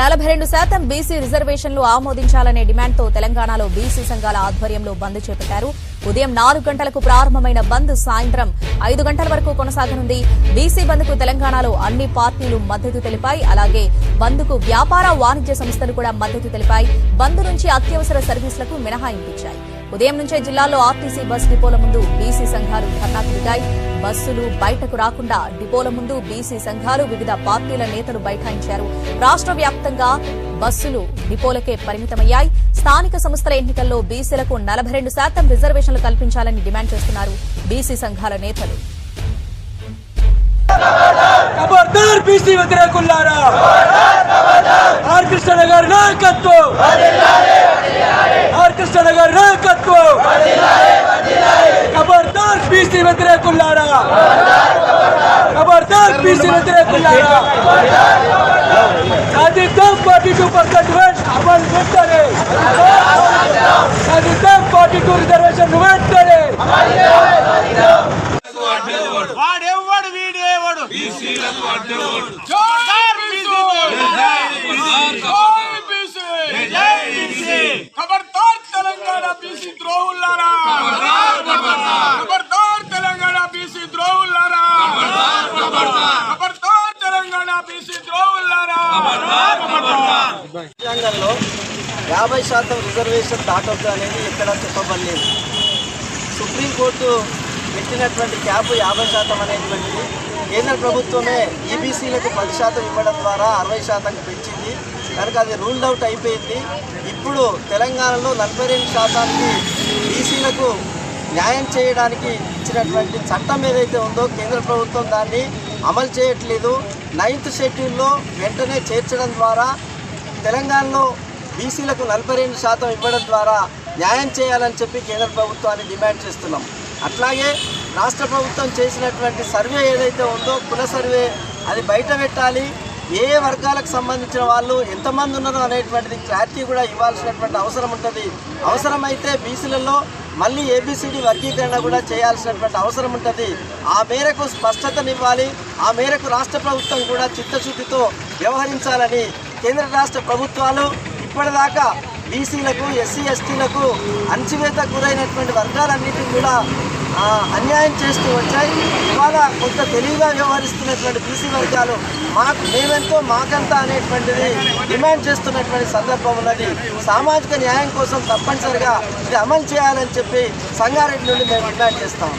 నలభై రెండు శాతం బీసీ రిజర్వేషన్లు ఆమోదించాలనే డిమాండ్తో తెలంగాణలో బీసీ సంఘాల ఆధ్వర్యంలో బంద్ చేపట్టారు. ఉదయం నాలుగు గంటలకు ప్రారంభమైన బంద్ సాయంత్రం ఐదు గంటల వరకు కొనసాగనుంది. బీసీ బంద్కు తెలంగాణలో అన్ని పార్టీలు మద్దతు తెలిపాయి. అలాగే బంద్కు వ్యాపార వాణిజ్య సంస్థలు కూడా మద్దతు తెలిపాయి. బంద్ నుంచి అత్యవసర సర్వీసులకు మినహాయింపించాయి ఉదయం నుంచే జిల్లాలో ఆర్టీసీ బస్ డిపోల ముందు బీసీ సంఘాలు ధర్నాకు దిగాయి బస్సులు బయటకు రాకుండా డిపోల ముందు బీసీ సంఘాలు వివిధ పార్టీల నేతలు బైఠాయించారు. రాష్ట్ర వ్యాప్తంగా బస్సులు డిపోలకే పరిమితమయ్యాయి. స్థానిక సంస్థల ఎన్నికల్లో బీసీలకు నలభై రెండు శాతం రిజర్వేషన్లు కల్పించాలని డిమాండ్ చేస్తున్నారు బీసీ సంఘాల నేతలు. వ్యతిరేకులారా ఖబర్దార్ బీసీ వ్యతిరేకులారా సాధిద్దాం ఫార్టీ టూ పర్సెంట్ అమలు వెంటనే సాధిద్దాం ఫార్టీ టూ రిజర్వేషన్ వెంటనే వాడెవ్వడు వీడేవాడు జోహార్ బీసీ జై బీసీ జై బీసీ ఖబర్దార్ తెలంగాణ బీసీ ద్రోహులారా ఖబర్దార్ తెలంగాణ బీసీ ద్రోహులారా ఖబర్దార్ తెలంగాణ బీసీ రాజ్యాంగంలో యాభై శాతం రిజర్వేషన్ దాటొద్దు అనేది ఎక్కడా చెప్పబడలేదు. సుప్రీంకోర్టు పెట్టినటువంటి క్యాప్ యాభై శాతం అనేటువంటిది కేంద్ర ప్రభుత్వమే ఈబీసీలకు పది శాతం ఇవ్వడం ద్వారా అరవై శాతంకి పెంచింది. కనుక అది రూల్డ్ అవుట్ అయిపోయింది. ఇప్పుడు తెలంగాణలో నలభై రెండు శాతానికి బీసీలకు న్యాయం చేయడానికి ఇచ్చినటువంటి చట్టం ఏదైతే ఉందో కేంద్ర ప్రభుత్వం దాన్ని అమలు చేయట్లేదు. నైన్త్ షెడ్యూల్లో వెంటనే చేర్చడం ద్వారా తెలంగాణలో బీసీలకు నలభై రెండు శాతం ఇవ్వడం ద్వారా న్యాయం చేయాలని చెప్పి కేంద్ర ప్రభుత్వాన్ని డిమాండ్ చేస్తున్నాం. అట్లాగే రాష్ట్ర ప్రభుత్వం చేసినటువంటి సర్వే ఏదైతే ఉందో కుల సర్వే అది బయట పెట్టాలి. ఏ ఏ వర్గాలకు సంబంధించిన వాళ్ళు ఎంతమంది ఉన్నారో అనేటువంటిది క్లారిటీ కూడా ఇవ్వాల్సినటువంటి అవసరం ఉంటుంది. అవసరమైతే బీసీలలో మళ్ళీ ఏబిసిడి వర్గీకరణ కూడా చేయాల్సినటువంటి అవసరం ఉంటుంది. ఆ మేరకు స్పష్టతనివ్వాలి. ఆ మేరకు రాష్ట్ర ప్రభుత్వం కూడా చిత్తశుద్ధితో వ్యవహరించాలని కేంద్ర రాష్ట్ర ప్రభుత్వాలు ఇప్పటిదాకా బీసీలకు ఎస్సీ ఎస్టీలకు అంచివేత గురైనటువంటి వర్గాలన్నిటిని కూడా అన్యాయం చేస్తూ వచ్చాయి. ఇవాళ కొంత తెలివిగా వ్యవహరిస్తున్నటువంటి బీసీ వర్గాలు మాకు మేమెంతో మాకంతా అనేటువంటిది డిమాండ్ చేస్తున్నటువంటి సందర్భం ఉన్నది. సామాజిక న్యాయం కోసం తప్పనిసరిగా ఇది అమలు చేయాలని చెప్పి సంగారెడ్డి నుండి మేము డిమాండ్ చేస్తాము